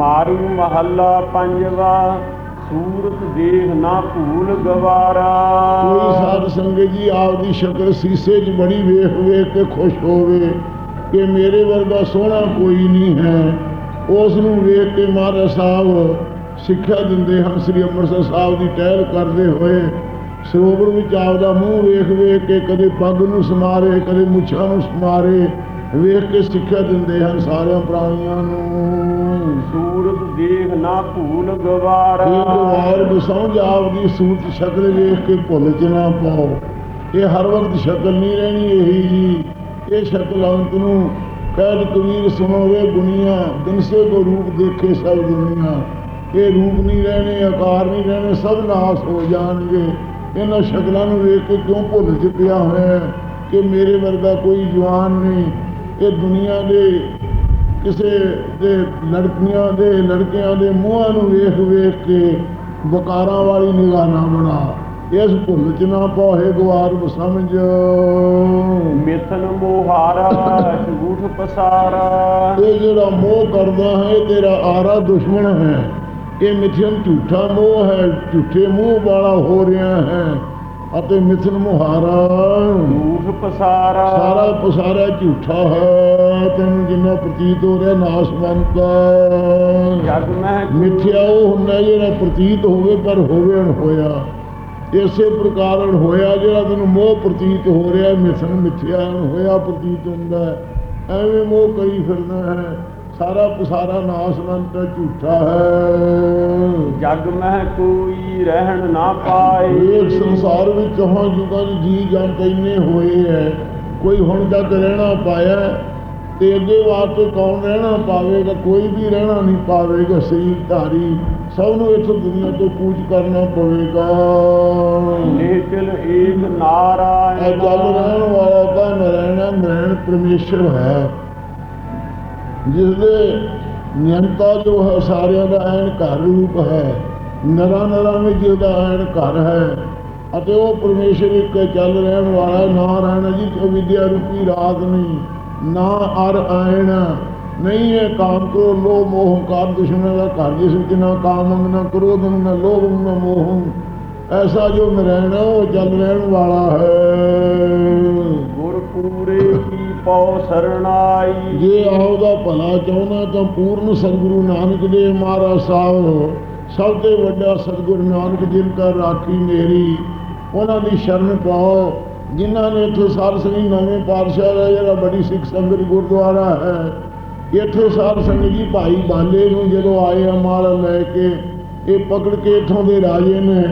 ਮਾਰੂ ਮਹੱਲਾ ਪੰਜਵਾ, ਸੂਰਤ ਦੇਖ ਨਾ ਭੂਲ ਗਵਾਰਾ। ਕੋਈ ਸਾਧ ਸੰਗਤ ਜੀ, ਆਪਦੀ ਸ਼ਕਲ ਸੀਸੇ 'ਚ ਬੜੀ ਵੇਖ ਵੇਖ ਕੇ ਖੁਸ਼ ਹੋਵੇ ਕਿ ਮੇਰੇ ਵਰਗਾ ਸੋਹਣਾ ਕੋਈ ਨਹੀਂ ਹੈ। ਉਸ ਨੂੰ ਵੇਖ ਕੇ ਮਹਾਰਾਜ ਸਾਹਿਬ ਸਿੱਖਿਆ ਦਿੰਦੇ ਹਨ, ਸ੍ਰੀ ਅੰਮ੍ਰਿਤਸਰ ਸਾਹਿਬ ਦੀ ਟਹਿਲ ਕਰਦੇ ਹੋਏ। ਸਰੋਵਰ ਵਿੱਚ ਆਪਦਾ ਮੂੰਹ ਵੇਖ ਵੇਖ ਕੇ ਕਦੇ ਪੱਗ ਨੂੰ ਸਮਾਰੇ, ਕਦੇ ਮੁੱਛਾਂ ਨੂੰ ਸਮਾਰੇ। ਵੇਖ ਕੇ ਸਿੱਖਿਆ ਦਿੰਦੇ ਹਨ ਸਾਰਿਆਂ ਪ੍ਰਾਣੀਆਂ ਨੂੰ। ਸੂਰਤ ਦੇਖ ਨਾ ਭੂਲ ਗਵਾਰਾ। ਇਹ ਵਾਰ ਬਸੌਂਜ ਆਪਦੀ ਸੂਰਤ ਸ਼ਕਲ ਵੇਖ ਕੇ ਭੁੱਲ ਚ ਨਾ ਪਾਓ। ਇਹ ਹਰ ਵਕਤ ਸ਼ਕਲ ਨਹੀਂ ਰਹਿਣੀ ਇਹੀ ਜੀ। ਇਹ ਸ਼ਕਲ ਅੰਤ ਨੂੰ ਕਹਿ ਕਬੀਰ ਸੁਣੋਵੇ ਗੁਨੀਆਂ ਦਿਨਸੇ ਕੋ ਰੂਪ ਦੇਖੇ ਸਭ ਦੁਨੀਆ। ਇਹ ਰੂਪ ਨਹੀਂ ਰਹਿਣੇ ਆਕਾਰ ਨਹੀਂ ਰਹਿਣੇ ਸਭ ਨਾਸ ਹੋ ਜਾਣਗੇ। ਇਹਨਾਂ ਸ਼ਕਲਾਂ ਨੂੰ ਵੇਖ ਕੇ ਕਿਉਂ ਭੁੱਲ ਚ ਪਿਆ ਹੋਇਆ ਕਿ ਮੇਰੇ ਵਰਗਾ ਕੋਈ ਜਵਾਨ ਨਹੀਂ ਇਹ ਦੁਨੀਆ ਦੇ ਕਿਸੇ ਦੇ ਲੜਕੀਆਂ ਦੇ ਲੜਕਿਆਂ ਦੇ ਮੂੰਹਾਂ ਨੂੰ ਵੇਖ ਵੇਖ ਕੇ ਬਕਾਰਾਂ ਵਾਲੀ ਨਿਗਾਹ ਨਾ ਬਣਾ। ਇਸ ਭੁੱਲ ਚ ਨਾ ਪਾਹੇ ਗਵਾਰ ਸਮਝ। ਮਿਥਨ ਮੋਹਾਰਾ ਝੂਠ ਪਸਾਰਾ। ਇਹ ਜਿਹੜਾ ਮੋਹ ਕਰਦਾ ਹੈ ਤੇਰਾ ਆਰਾ ਦੁਸ਼ਮਣ ਹੈ। ਇਹ ਮਿਥਿਅਨ ਝੂਠਾ ਮੋਹ ਹੈ ਝੂਠੇ ਮੂੰਹ ਵਾਲਾ ਹੋ ਰਿਹਾ ਹੈ। ਅਤੇ ਮਿਥਨ ਮੁਹਾਰਾ। ਝੂਠ ਪਸਾਰਾ। ਸਾਰਾ ਪਸਾਰਾ ਝੂਠਾ ਹੈ ਤੈਨੂੰ ਜਿੰਨਾ ਪ੍ਰਤੀਤ ਹੋ ਰਿਹਾ ਨਾਸਵੰਤ ਜਗ ਮਹਿ ਮਿੱਥਿਆ ਉਹ ਹੁੰਦਾ ਜਿਹੜਾ ਪ੍ਰਤੀਤ ਹੋਵੇ ਪਰ ਹੋਵੇ ਅਣ ਹੋਇਆ। ਇਸੇ ਪ੍ਰਕਾਰ ਅਣ ਹੋਇਆ ਜਿਹੜਾ ਤੈਨੂੰ ਮੋਹ ਪ੍ਰਤੀਤ ਹੋ ਰਿਹਾ ਮਿਥਨ ਮਿੱਥਿਆ ਹੋਇਆ ਪ੍ਰਤੀਤ ਹੁੰਦਾ। ਐਵੇਂ ਮੋਹ ਕਰੀ ਫਿਰਦਾ ਹੈ। ਸਾਰਾ ਪਸਾਰਾ ਨਾਸਵੰਤ ਝੂਠਾ ਹੈ। ਜਗ ਮਹਿ ਕੋਈ ਰਹਿਣ ਨਾ ਪਾਏ। ਇਹ ਸੰਸਾਰ ਵਿੱਚ ਕਹਾਂ ਜੁਗਾਂ ਜੀ ਜੰਤ ਇੰਨੇ ਹੋਏ ਹੈ ਕੋਈ ਹੁਣ ਤੱਕ ਰਹਿਣਾ ਪਾਇਆ ਹੈ, ਤੇ ਅੱਗੇ ਵਾਸਤੇ ਕੌਣ ਰਹਿਣਾ ਪਾਵੇਗਾ ਕੋਈ ਵੀ ਰਹਿਣਾ ਨਹੀਂ ਪਾਵੇਗਾ ਸਹੀ ਧਾਰੀ ਸਭ ਨੂੰ ਇੱਥੋਂ ਦੁਨੀਆ ਤੋਂ ਕੂਚ ਕਰਨਾ ਪਵੇਗਾ। ਨਿਚਲ ਏਕ ਨਾਰਾਇਣ ਰਹਿਣ ਵਾਲਾ ਤਾਂ ਨਰਾਇਣ ਨਰਾਇਣ ਪਰਮੇਸ਼ਰ ਹੈ। ਜਿਸ ਦੇ ਨਿਯੰਤਾ ਜੋ ਹੈ ਸਾਰਿਆਂ ਦਾ ਐਨ ਘਰ ਰੂਪ ਹੈ। ਨਰਾ ਨਰਾਂ ਵਿੱਚ ਉਹਦਾ ਐਨ ਘਰ ਹੈ। ਅਤੇ ਉਹ ਪਰਮੇਸ਼ਰ ਇੱਕ ਚੱਲ ਰਹਿਣ ਵਾਲਾ ਨਾ ਰਹਿਣਾ ਜੀ ਅਵਿਦਿਆ ਰੂਪੀ ਰਾਤ ਨਹੀਂ ਨਾ ਅਰ ਆਇਣ। ਨਹੀਂ ਇਹ ਕਾਮ ਕਰੋ ਲੋ ਮੋਹ ਕਾਰ ਦੁਸ਼ਮਣ ਦਾ ਘਰ ਜਿਸ ਵਿੱਚ ਨਾ ਕਾਮ ਨਾ ਕ੍ਰੋਧ ਨਾ ਲੋਭ ਨਾ ਮੋਹ ਐਸਾ ਜੋ ਨਰੈਣ ਹੈ, ਉਹ ਚੱਲ ਰਹਿਣ ਵਾਲਾ ਹੈ। ਗੁਰ ਪੂਰੇ ਕੀ ਪਉ ਸਰਣਾਈ। ਜੇ ਆਉਦਾ ਭਲਾ ਚਾਹੁੰਦਾ ਤਾਂ ਪੂਰਨ ਸਤਿਗੁਰੂ ਨਾਨਕ ਦੇਵ ਮਹਾਰਾਜ ਸਾਹਿਬ, ਸਭ ਤੋਂ ਵੱਡਾ ਸਤਿਗੁਰੂ ਨਾਨਕ ਜਿਨ ਕਾ ਰਾਖੀ ਮੇਰੀ। ਉਹਨਾਂ ਦੀ ਸ਼ਰਨ ਪਾਓ, ਜਿਨ੍ਹਾਂ ਨੇ ਇੱਥੇ ਸਾਧ ਸੰਗਤ ਨਵੇਂ ਪਾਤਸ਼ਾਹ ਦਾ ਜਿਹੜਾ ਬੜੀ ਸਿੱਖ ਸੰਗਤ ਗੁਰਦੁਆਰਾ ਹੈ, ਇੱਥੇ ਸਾਧ ਸੰਗਤ ਜੀ ਭਾਈ ਬਾਲੇ ਨੂੰ ਜਦੋਂ ਆਏ ਆ ਮਾਲ ਲੈ ਕੇ, ਇਹ ਪਕੜ ਕੇ ਇੱਥੋਂ ਦੇ ਰਾਜੇ ਨੇ,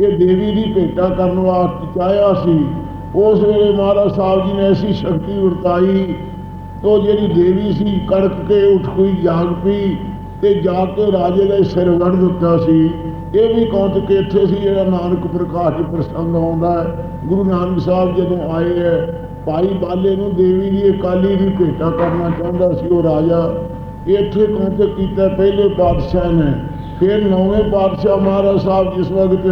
ਇਹ ਦੇਵੀ ਦੀ ਭੇਟਾ ਕਰਨ ਵਾਸਤੇ ਚਾਹਿਆ ਸੀ। ਉਸ ਵੇਲੇ ਮਹਾਰਾਜ ਸਾਹਿਬ ਜੀ ਨੇ ਐਸੀ ਸ਼ਕਤੀ ਵਰਤਾਈ ਤੋ ਜਿਹੜੀ ਦੇਵੀ ਸੀ ਕੜਕ ਕੇ ਉੱਠ ਕੋਈ ਜਾਗ ਪਈ ਤੇ ਜਾ ਕੇ ਰਾਜੇ ਦਾ ਸਿਰ ਵੜ ਦਿੱਤਾ ਸੀ। ਇਹ ਵੀ ਕੌਂਤ ਕੇ ਇੱਥੇ ਸੀ ਜਿਹੜਾ ਨਾਨਕ ਪ੍ਰਕਾਸ਼ ਪ੍ਰਸੰਗ ਆਉਂਦਾ ਗੁਰੂ ਨਾਨਕ ਸਾਹਿਬ ਜਦੋਂ ਆਏ ਹੈ, ਭਾਈ ਬਾਲੇ ਨੂੰ ਦੇਵੀ ਦੀ ਅਕਾਲੀ ਦੀ ਭੇਟਾ ਕਰਨਾ ਚਾਹੁੰਦਾ ਸੀ ਉਹ ਰਾਜਾ। ਇੱਥੇ ਕੌਂਤ ਕੀਤਾ, ਪਹਿਲੇ ਪਾਤਸ਼ਾਹ ਨੇ, ਫਿਰ ਨੌਵੇਂ ਪਾਤਸ਼ਾਹ ਮਹਾਰਾਜ ਸਾਹਿਬ ਜਿਸ ਵਕਤ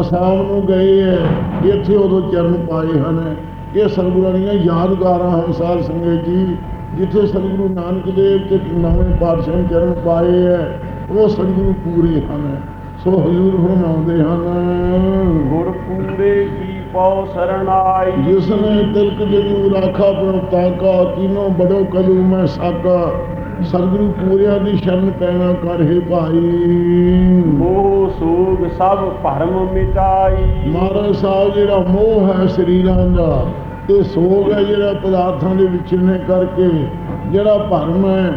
ਅਸਾਮ ਨੂੰ ਗਏ ਹੈ। ਇੱਥੇ ਉਦੋਂ ਚਰਨ ਪਾਏ ਹਨ। ਇਹ ਸਤਿਗੁਰਾਂ ਦੀਆਂ ਯਾਦਗਾਰਾਂ ਹਨ ਸਾਧ ਸੰਗਤ ਜੀ ਜਿੱਥੇ ਸਤਿਗੁਰੂ ਨਾਨਕ ਦੇਵ ਤੇ ਨਵੇਂ ਪਾਤਸ਼ਾਹ ਚਰਨ ਪਾਏ ਹੈ ਉਹ ਸਤਿਗੁਰੂ ਪੂਰੇ ਹਨ। ਸੋ ਹਜ਼ੂਰ ਫਰਮਾਉਂਦੇ ਹਨ ਗੁਰ ਪੂਰੇ ਕੀ ਪਉ ਸਰਣਾਈ। ਜਿਸ ਨੇ ਤਿਲਕ ਜਗੂ ਰਾਖਾ ਪ੍ਰਭਤਾ ਕਾ ਤੀਨੋਂ ਬੜੋ ਕਲੂ ਮੈਂ ਸਾਕਾ। ਸਤਿਗੁਰੂ ਪੂਰਿਆਂ ਦੀ ਸ਼ਰਨ ਪੈਣਾ ਕਰ ਹੈ ਭਾਈ। ਸਭ ਭਰਮ ਮਿਟਾਈ। ਮਹਾਰਾਜ ਸਾਹਿਬ ਜਿਹੜਾ ਮੋਹ ਹੈ ਸਰੀਰਾਂ ਦਾ ਤੇ ਸੋਗ ਹੈ ਜਿਹੜਾ ਪਦਾਰਥਾਂ ਦੇ ਵਿਚਰਨੇ ਕਰਕੇ ਜਿਹੜਾ ਭਰਮ ਹੈ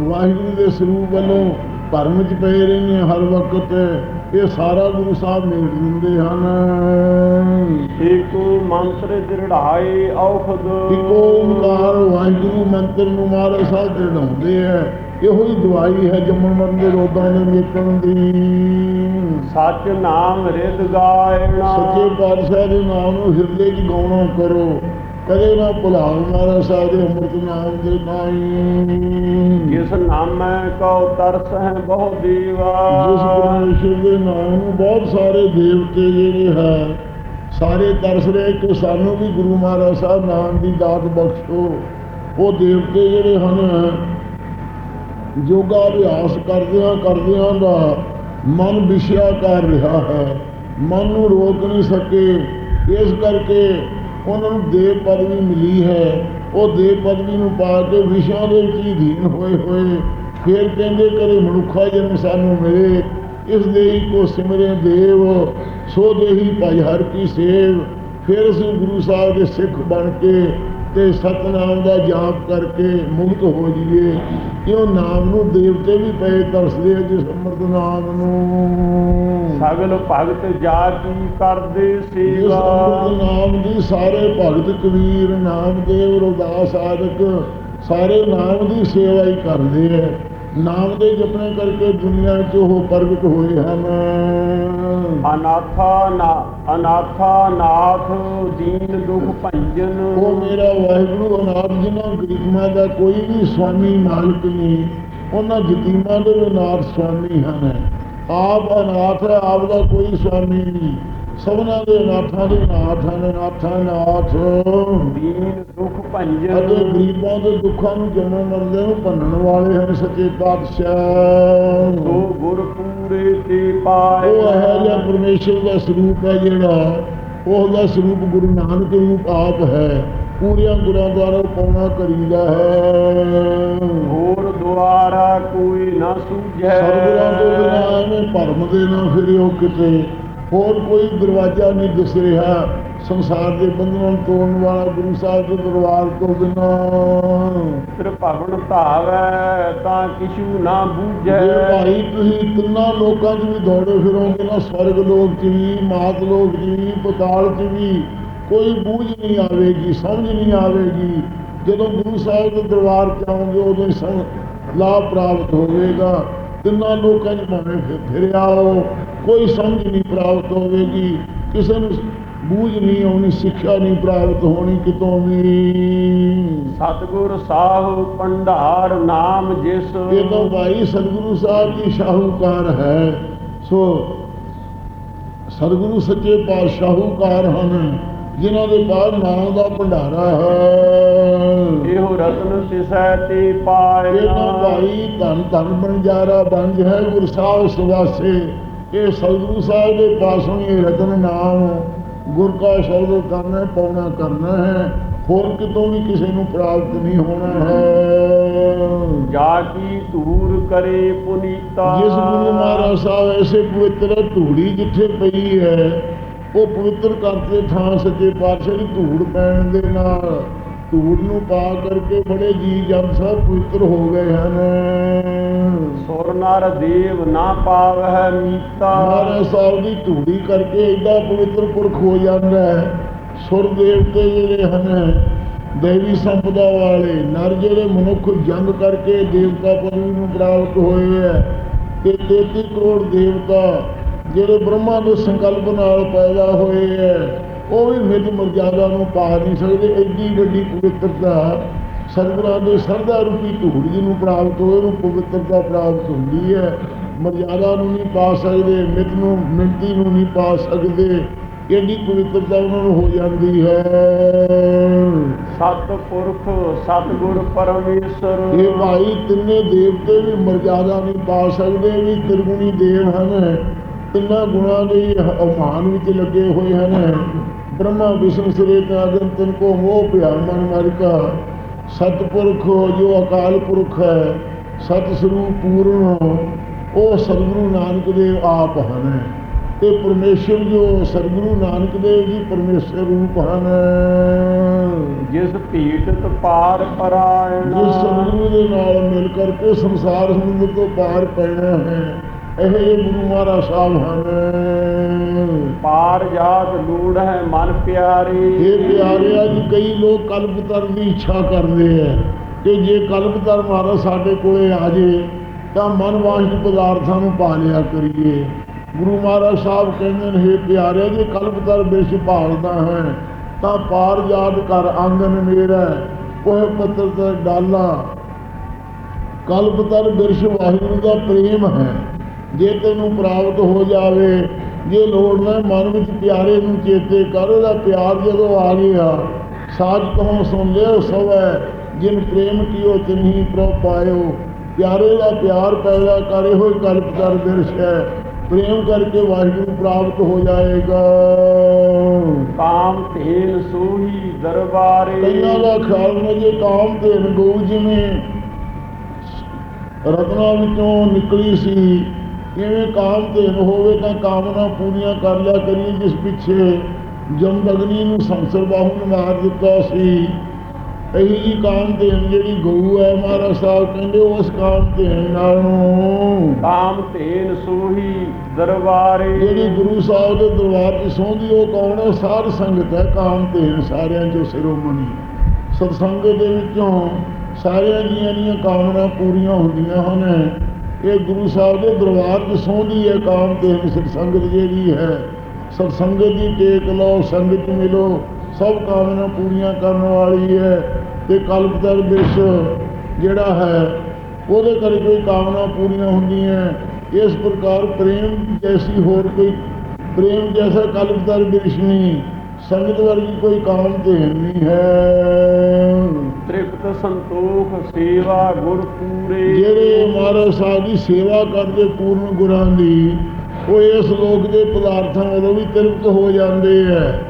ਵਾਹਿਗੁਰੂ ਦੇ ਸਰੂਪ ਵੱਲੋਂ ਭਰਮ ਚ ਪਏ ਰਹਿੰਦੇ ਹਰ ਵਕਤ ਇਹ ਸਾਰਾ ਗੁਰੂ ਸਾਹਿਬ ਮੇਲ ਦਿੰਦੇ ਹਨ। ਏਕੋ ਮੰਤਰ ਦ੍ਰਿੜਾਏ ਔਖਦ। ਇੱਕੋ ਓੰਕਾਰ ਵਾਹਿਗੁਰੂ ਮੰਤਰ ਨੂੰ ਮਹਾਰਾਜ ਸਾਹਿਬ ਦ੍ਰਿੜਾਉਂਦੇ ਹੈ। ਇਹੋ ਹੀ ਦਵਾਈ ਹੈ ਜੰਮਣ ਮਰਨ ਦੇ ਰੋਗਾਂ ਦੇ ਮੇਟਣ ਦੀ? ਸੱਚ ਨਾਮ ਰਿਦ ਗਾਇਣਾ। ਸੱਚੇ ਪਾਤਸ਼ਾਹ ਦੇ ਨਾਮ ਨੂੰ ਹਿਰਦੇ 'ਚ ਗਾਉਣਾ ਕਰੋ। ਕਦੇ ਨਾ ਭੁਲਾਓ ਮਹਾਰਾਜ ਸਾਹਿਬ ਦੇ ਅੰਮ੍ਰਿਤ ਨਾਮ ਦੇ ਨਾਮ ਜਿਸ ਨਾਮੈ ਕਉ ਤਰਸ ਹੈ ਬਹੁ ਦੀਵਾ। ਜਿਸ ਪਰਮੇਸ਼ਰ ਦੇ ਨਾਮ ਨੂੰ ਬਹੁਤ ਸਾਰੇ ਦੇਵਤੇ ਜਿਹੜੇ ਹੈ ਸਾਰੇ ਤਰਸ ਰਹੇ ਕਿ ਸਾਨੂੰ ਵੀ ਗੁਰੂ ਮਹਾਰਾਜ ਸਾਹਿਬ ਨਾਮ ਦੀ ਦਾਤ ਬਖਸ਼ੋ। ਉਹ ਦੇਵਤੇ ਜਿਹੜੇ ਹਨ ਯੋਗਾ ਅਭਿਆਸ ਕਰਦਿਆਂ ਕਰਦਿਆਂ ਦਾ ਮਨ ਵਿਸ਼ਿਆ ਕਰ ਰਿਹਾ ਹੈ। ਮਨ ਨੂੰ ਰੋਕ ਨਹੀਂ ਸਕੇ। ਇਸ ਕਰਕੇ ਉਹਨਾਂ ਨੂੰ ਦੇਵ ਪਦਵੀ ਮਿਲੀ ਹੈ। ਉਹ ਦੇਵ ਪਦਵੀ ਨੂੰ ਪਾ ਕੇ ਵਿਸ਼ਿਆਂ ਦੇ ਵਿੱਚ ਹੀ ਅਧੀਨ ਹੋਏ ਹੋਏ ਫਿਰ ਕਹਿੰਦੇ ਕਰੇ ਮਨੁੱਖਾ ਜਨਮ ਸਾਨੂੰ ਮਿਲੇ। ਇਸ ਦੇਹੀ ਕੋ ਸਿਮਰੇ ਦੇਵ, ਸੋ ਦੇਹੀ ਭਾਈ ਹਰ ਕੀ ਸੇਵ। ਫਿਰ ਅਸੀਂ ਗੁਰੂ ਸਾਹਿਬ ਦੇ ਸਿੱਖ ਬਣ ਕੇ ਤੇ ਸਤਨਾਮ ਦਾ ਜਾਪ ਕਰਕੇ ਮੁਕਤ ਹੋ ਜਾਈਏ। ਕਿਉਂ ਨਾਮ ਨੂੰ ਦੇਵਤੇ ਵੀ ਪਏ ਤਰਸਦੇ ਜਿਸ ਅੰਮ੍ਰਿਤ ਨਾਮ ਨੂੰ? ਸਗਲ ਭਗਤ ਜਾ ਕੀ ਕਰਦੇ ਜਿਸ ਸੇਵਾ ਅੰਮ੍ਰਿਤ ਨਾਮ ਦੀ ਸਾਰੇ ਭਗਤ ਕਬੀਰ ਨਾਮਦੇਵ ਰਵਿਦਾਸ ਆਦਿਕ ਸਾਰੇ ਨਾਮ ਦੀ ਸੇਵਾ ਹੀ ਕਰਦੇ ਆ। ਨਾਮ ਦੇ ਜਪਣੇ ਕਰਕੇ ਦੁਨੀਆ 'ਚ ਉਹ ਪ੍ਰਗਟ ਹੋਏ ਹਨ। ਅਨਾਥਾ ਨਾ ਅਨਾਥਾ ਨਾਥ ਦੀਨ ਦੁਖ ਭੰਜਨ। ਉਹ ਮੇਰਾ ਵਾਹਿਗੁਰੂ ਅਨਾਥ ਜਿਨ੍ਹਾਂ ਗਰੀਬਾਂ ਦਾ ਕੋਈ ਵੀ ਸਵਾਮੀ ਮਾਲਕ ਨਹੀਂ ਉਹਨਾਂ ਯਤੀਮਾਂ ਦੇ ਵੀ ਅਨਾਥ ਸਵਾਮੀ ਹਨ। ਆਪ ਅਨਾਥ ਹੈ ਆਪ ਦਾ ਕੋਈ ਸਵਾਮੀ ਨਹੀਂ। ਸਭਨਾਂ ਦੇ ਅਨਾਥਾਂ ਦੇ ਨਾਥ ਹਨ ਅਨਾਥਾਂ ਨਾਥ। ਦੀਨ ਦੁਖ ਅਤੇ ਭੰਜਨ ਗਰੀਬਾਂ ਦੇ ਦੁੱਖਾਂ ਨੂੰ ਜਨਮ ਮਰਦੇ ਨੂੰ ਭੰਨਣ ਵਾਲੇ ਹਨ ਸੱਚੇ ਸੋ ਪਾਤਸ਼ਾਹ ਗੁਰ ਪੂਰੇ ਤੇ ਪਾਏ। ਉਹ ਹੈ ਜਿਹਾ ਪਰਮੇਸ਼ਰ ਦਾ ਸਰੂਪ ਹੈ ਜਿਹੜਾ ਉਹ ਦਾ ਸਰੂਪ ਗੁਰੂ ਨਾਨਕ ਰੂਪ ਆਪ ਹੈ। ਪੂਰਿਆਂ ਗੁਰਾਂ ਦੁਆਰਾ ਪਾਉਣਾ ਕਰੀਦਾ ਹੈ। ਹੋਰ ਦੁਆਰਾ ਕੋਈ ਨਾ ਸੂਝੈ। ਸਰਗੁਰਾਂ ਤੋਂ ਬਿਨਾਂ ਭਰਮ ਦੇ ਨਾ ਫਿਰਿਓ ਕਿਤੇ। ਹੋਰ ਕੋਈ ਦਰਵਾਜ਼ਾ ਨਹੀਂ ਦਿਸ ਰਿਹਾ। ਸੰਸਾਰ ਦੇ ਬੰਧਨਾਂ ਤੋੜਨ ਵਾਲਾ ਗੁਰੂ ਸਾਹਿਬ ਦੇ ਦਰਬਾਰ ਤੋਂ ਬਿਨਾਂ। ਤ੍ਰਿਭਵਨ ਧਾਵੈ ਤਾਂ ਕਿਛੂ ਨਾ ਬੂਝੈ। ਜੇ ਭਾਈ ਤੁਸੀਂ ਤਿੰਨਾਂ ਲੋਕਾਂ 'ਚ ਵੀ ਦੌੜੇ ਫਿਰੋਗੇ ਨਾ ਸਵਰਗ ਲੋਕ 'ਚ ਵੀ ਮਾਤ ਲੋਕ 'ਚ ਵੀ ਪਤਾਲ 'ਚ ਵੀ ਕੋਈ ਬੂਝ ਨਹੀਂ ਆਵੇਗੀ ਸਮਝ ਨਹੀਂ ਆਵੇਗੀ। ਜਦੋਂ ਗੁਰੂ ਸਾਹਿਬ ਦੇ ਦਰਬਾਰ 'ਚ ਆਓਗੇ ਉਦੋਂ ਹੀ ਲਾਭ ਪ੍ਰਾਪਤ ਹੋਵੇਗਾ। ਤਿੰਨਾਂ ਲੋਕਾਂ 'ਚ ਭਾਵੇਂ ਫਿਰ ਫਿਰ ਆਓ। ਕੋਈ ਸਮਝ ਨਹੀਂ ਪ੍ਰਾਪਤ ਹੋਵੇਗੀ ਕਿਸੇ ਨੂੰ ਬੂਝ ਨਹੀਂ ਆਉਣੀ ਸਿੱਖਿਆ ਨਹੀਂ ਪ੍ਰਾਪਤ ਹੋਣੀ ਕਿਤੋਂ ਵੀ। ਸਤਿਗੁਰ ਸਾਹਿਬ ਭੰਡਾਰ ਨਾਮ ਜਿਸ ਇਹ ਤਾਂ ਭਾਈ ਸਤਿਗੁਰੂ ਸਾਹਿਬ ਜੀ ਸ਼ਾਹੂਕਾਰ ਹੈ। ਸੋ ਸਤਿਗੁਰੂ ਸੱਚੇ ਪਾਤਸ਼ਾਹੂਕਾਰ ਹਨ ਜਿਨ੍ਹਾਂ ਦੇ ਬਾਅਦ ਨਾਮ ਦਾ ਭੰਡਾਰਾ ਹੈ। ਇਹੋ ਰਤਨ ਤਿਸੈ ਤੇ ਪਾਏ ਇਹ ਤਾਂ ਭਾਈ ਧੰਨ ਧੰਨ ਬਣਜਾਰਾ ਬੰਜ ਹੈ ਗੁਰ ਸਾਹਿਬ ਸੁਵਾਸੇ। ਇਹ ਸਤਿਗੁਰੂ ਸਾਹਿਬ ਦੇ ਪਾਸੋਂ ਹੀ ਰਤਨ ਨਾਮ ਗੁਰ ਕਾ ਸ਼ਬਦ ਕਰਨਾ ਪਾਉਣਾ ਕਰਨਾ ਹੈ। ਹੋਰ ਕਿਤੋਂ ਵੀ ਕਿਸੇ ਨੂੰ ਪ੍ਰਾਪਤ ਨਹੀਂ ਹੋਣਾ ਹੈ। ਜਾ ਕੀ ਧੂਰ ਕਰੇ ਪੁਨੀਤਾ। ਜਿਸ ਗੁਰੂ ਮਹਾਰਾਜ ਸਾਹਿਬ ਐਸੇ ਪਵਿੱਤਰ ਧੂੜੀ ਜਿੱਥੇ ਪਈ ਹੈ ਉਹ ਪਵਿੱਤਰ ਕਰਤੇ ਥਾਂ ਸੱਚੇ ਪਾਤਸ਼ਾਹ ਦੀ ਧੂੜ ਪੈਣ ਦੇ ਨਾਲ ਧੂੜ ਨੂੰ ਪਾ ਕਰਕੇ ਬੜੇ ਜੀ ਜਨ ਸਭ ਪਵਿੱਤਰ ਹੋ ਗਏ ਹਨ। ਸੁਰ ਨਰ ਦੇਵ ਨਾ ਪਾਵਹਿ ਮੀਤਾ। ਮਹਾਰਾਜ ਸਾਹਿਬ ਦੀ ਧੂੜੀ ਕਰਕੇ ਐਡਾ ਪਵਿੱਤਰ ਪੁਰਖ ਹੋ ਜਾਂਦਾ ਹੈ। ਸੁਰ ਦੇਵਤੇ ਜਿਹੜੇ ਹਨ ਦੇਵੀ ਸੰਪਦਾ ਵਾਲੇ ਨਰ ਜਿਹੜੇ ਮਨੁੱਖ ਜੰਗ ਕਰਕੇ ਦੇਵਤਾ ਪਦਵੀ ਨੂੰ ਪ੍ਰਾਪਤ ਹੋਏ ਹੈ ਤੇ 33 ਕਰੋੜ ਦੇਵਤਾ ਜਿਹੜੇ ਬ੍ਰਹਮਾ ਦੇ ਸੰਕਲਪ ਨਾਲ ਪੈਦਾ ਹੋਏ ਹੈ। ਉਹ ਵੀ ਮਿੱਧ ਮਰਜ਼ਾਦਾ ਨੂੰ ਪਾ ਨਹੀਂ ਸਕਦੇ ਐਡੀ ਵੱਡੀ ਪਵਿੱਤਰਤਾ ਸਤਿਗੁਰਾਂ ਦੇ ਸਰਦਾ ਰੂਪੀ ਧੂੜੀ ਨੂੰ ਪ੍ਰਾਪਤ ਹੋਏ ਨੂੰ ਪਵਿੱਤਰਤਾ ਪ੍ਰਾਪਤ ਹੁੰਦੀ ਹੈ। ਮਰਜ਼ਾਦਾ ਨੂੰ ਨਹੀਂ ਪਾ ਸਕਦੇ ਮਿੱਤ ਨੂੰ ਮਿੰਤੀ ਨੂੰ ਨਹੀਂ ਪਾ ਸਕਦੇ। ਐਡੀ ਪਵਿੱਤਰਤਾ ਉਹਨਾਂ ਨੂੰ ਹੋ ਜਾਂਦੀ ਹੈ। ਸਤ ਪੁਰਖ ਸਤਿਗੁਰ ਪਰਮੇਸ਼ਰ। ਇਹ ਭਾਈ ਤਿੰਨੇ ਦੇਵਤੇ ਵੀ ਮਰਜ਼ਾਦਾ ਨਹੀਂ ਪਾ ਸਕਦੇ ਵੀ ਤਿਰਗੁਣੀ ਦੇਵ ਹਨ। ਤਿੰਨਾਂ ਗੁਣਾਂ ਦੇ ਹੀ ਅਭਾਨ ਵਿੱਚ ਲੱਗੇ ਹੋਏ ਹਨ। ਬ੍ਰਹਮਾ ਵਿਸ਼ਨੂੰ ਸ੍ਰੀ ਆਦਮ ਤਿੰਨ ਕੋ ਮੋਹ ਪਿਆ ਮਨ ਮਰਿਕਾ। ਸਤਪੁਰਖ ਜੋ ਅਕਾਲ ਪੁਰਖ ਹੈ ਸਤ ਸਰੂਪ ਪੂਰਨ ਉਹ ਸਤਿਗੁਰੂ ਨਾਨਕ ਦੇਵ ਆਪ ਹਨ। ਤੇ ਪਰਮੇਸ਼ਰ ਜੋ ਸਤਿਗੁਰੂ ਨਾਨਕ ਦੇਵ ਜੀ ਪਰਮੇਸ਼ਰ ਰੂਪ ਹਨ। ਜਿਸ ਭੀਟਤ ਪਾਰ ਪਰਾਇਣ। ਜਿਸ ਸਤਿਗੁਰੂ ਦੇ ਨਾਲ ਮਿਲ ਕਰਕੇ ਸੰਸਾਰ ਸਮੁੰਦਰ ਤੋਂ ਪਾਰ ਪੈਣਾ ਹੈ ਇਹ ਗੁਰੂ ਮਹਾਰਾਜ ਸਾਹਿਬ ਹਨ। ਪਾਰ ਜਾਤ ਲੂੜ ਹੈ ਮਨ ਪਿਆਰੇ। ਇਹ ਪਿਆਰਿਆ ਜੀ ਕਈ ਲੋਕ ਕਲਪਤਰ ਦੀ ਇੱਛਾ ਕਰਦੇ ਆ ਕਿ ਜੇ ਕਲਪਤਰ ਮਹਾਰਾਜ ਸਾਡੇ ਕੋਲੇ ਆ ਜੇ ਤਾਂ ਮਨ ਵਾਂਝ ਪਦਾਰਥਾਂ ਨੂੰ ਪਾ ਲਿਆ ਕਰੀਏ। ਗੁਰੂ ਮਹਾਰਾਜ ਸਾਹਿਬ ਕਹਿੰਦੇ ਨੇ ਹੇ ਪਿਆਰੇ ਜੇ ਕਲਪਤਰ ਬਿਰਸ਼ ਭਾਲਦਾ ਹੈ ਤਾਂ ਪਾਰ ਯਾਦ ਕਰ ਆਂਗਨ ਮੇਰਾ ਉਹ ਪੱਤਰ ਤੇ ਡਾਲਾ। ਕਲਪਤਰ ਬਿਰਸ਼ ਵਾਹਿਗੁਰੂ ਦਾ ਪ੍ਰੇਮ ਹੈ। ਜੇ ਤੈਨੂੰ ਪ੍ਰਾਪਤ ਹੋ ਜਾਵੇ ਜੇ ਲੋੜ ਨਾ ਮਨ ਵਿੱਚ ਪਿਆਰੇ ਨੂੰ ਚੇਤੇ ਕਰ ਉਹਦਾ ਪਿਆਰ ਜਦੋਂ ਆ ਗਿਆ ਸਾਜ ਕਹੋ ਸੁਣ ਲਿਓ ਸਵੈ ਜਿਨ ਪ੍ਰੇਮ ਕੀਓ ਤਿਨਹੀ ਪ੍ਰਭ ਪਾਇਓ। ਪਿਆਰੇ ਦਾ ਪਿਆਰ ਪੈਦਾ ਕਰੇ ਹੋਏ ਕਲਪ ਕਰ ਬਿਰਸ਼ ਹੈ। ਪ੍ਰੇਮ ਕਰਕੇ ਵਾਹਿਗੁਰੂ ਪ੍ਰਾਪਤ ਹੋ ਜਾਏਗਾ। ਕਾਮ ਧੇਨ ਸੋਹੀ ਦਰਬਾਰੇ। ਕਈਆਂ ਦਾ ਖਿਆਲ ਨੇ ਜੇ ਕਾਮ ਤੇ ਗਊ ਜਿਵੇਂ ਰਤਨਾ ਵਿੱਚੋਂ ਨਿਕਲੀ ਸੀ ਕਿਵੇਂ ਕਾਮ ਤੇ ਹੋਵੇ ਤਾਂ ਕਾਮਨਾ ਪੂਰੀਆਂ ਕਰ ਲਿਆ ਕਰੀ ਜਿਸ ਪਿੱਛੇ ਜਮਦਗਨੀ ਨੂੰ ਸੰਸਰ ਬਾਹੂ ਨੇ ਮਾਰ ਦਿੱਤਾ ਸੀ। ਇਹੀ ਜੀ ਕਾਮ ਤੇ ਜਿਹੜੀ ਗਊ ਹੈ ਮਹਾਰਾਜ ਸਾਹਿਬ ਕਹਿੰਦੇ ਉਸ ਕਾਮ ਤੇ ਨਾਲੋਂ ਕਾਮ ਧੇਨ ਸੋਹੀ ਦਰਬਾਰੇ। ਜਿਹੜੀ ਗੁਰੂ ਸਾਹਿਬ ਦੇ ਦਰਬਾਰ 'ਚ ਸੌਂਦੀ ਉਹ ਕੌਣ ਹੈ? ਸਾਧ ਸੰਗਤ ਹੈ ਕਾਮ ਤੇ ਸਾਰਿਆਂ ਚੋਂ ਸਿਰੋਮਣੀ ਸਤਸੰਗ ਦੇ ਵਿੱਚੋਂ ਸਾਰਿਆਂ ਦੀਆਂ ਦੀਆਂ ਕਾਮਨਾ ਪੂਰੀਆਂ ਹੁੰਦੀਆਂ ਹਨ। ਇਹ ਗੁਰੂ ਸਾਹਿਬ ਦੇ ਦਰਬਾਰ 'ਚ ਸੌਂਦੀ ਹੈ, ਕਾਮ ਤੇ ਸਤਸੰਗਤ ਜਿਹੜੀ ਹੈ ਸਤਸੰਗਤ ਦੀ ਟੇਕ ਲਓ, ਸੰਗਤ ਮਿਲੋ, ਸਭ ਕਾਮਨਾ ਪੂਰੀਆਂ ਕਰਨ ਵਾਲੀ ਹੈ ਤੇ ਕਲਪਦਰ ਬਿਰਸ਼ ਜਿਹੜਾ ਹੈ, ਉਹਦੇ ਕਰਕੇ ਕੋਈ ਕਾਮਨਾ ਪੂਰੀਆਂ ਹੁੰਦੀਆਂ। ਇਸ ਪ੍ਰਕਾਰ ਪ੍ਰੇਮ ਜੈਸੀ ਹੋਰ ਕੋਈ, ਪ੍ਰੇਮ ਜੈਸਾ ਕਲਪ ਦਾ ਬਿਰਸ਼ ਨਹੀਂ। ਸੰਗਤ ਵਰਗੀ ਕੋਈ ਕਾਮ ਤੇ ਨਹੀਂ ਹੈ। ਤ੍ਰਿਪਤ ਸੰਤੋਖ ਸੇਵਾ ਗੁਰ ਪੂਰੇ ਜਿਹੜੇ ਮਹਾਰਾਜ ਸਾਹਿਬ ਦੀ ਸੇਵਾ ਕਰਦੇ ਪੂਰਨ ਗੁਰਾਂ ਦੀ ਉਹ ਇਸ ਲੋਕ ਦੇ ਪਦਾਰਥਾਂ ਵੱਲੋਂ ਵੀ ਤ੍ਰਿਪਤ ਹੋ ਜਾਂਦੇ ਹੈ।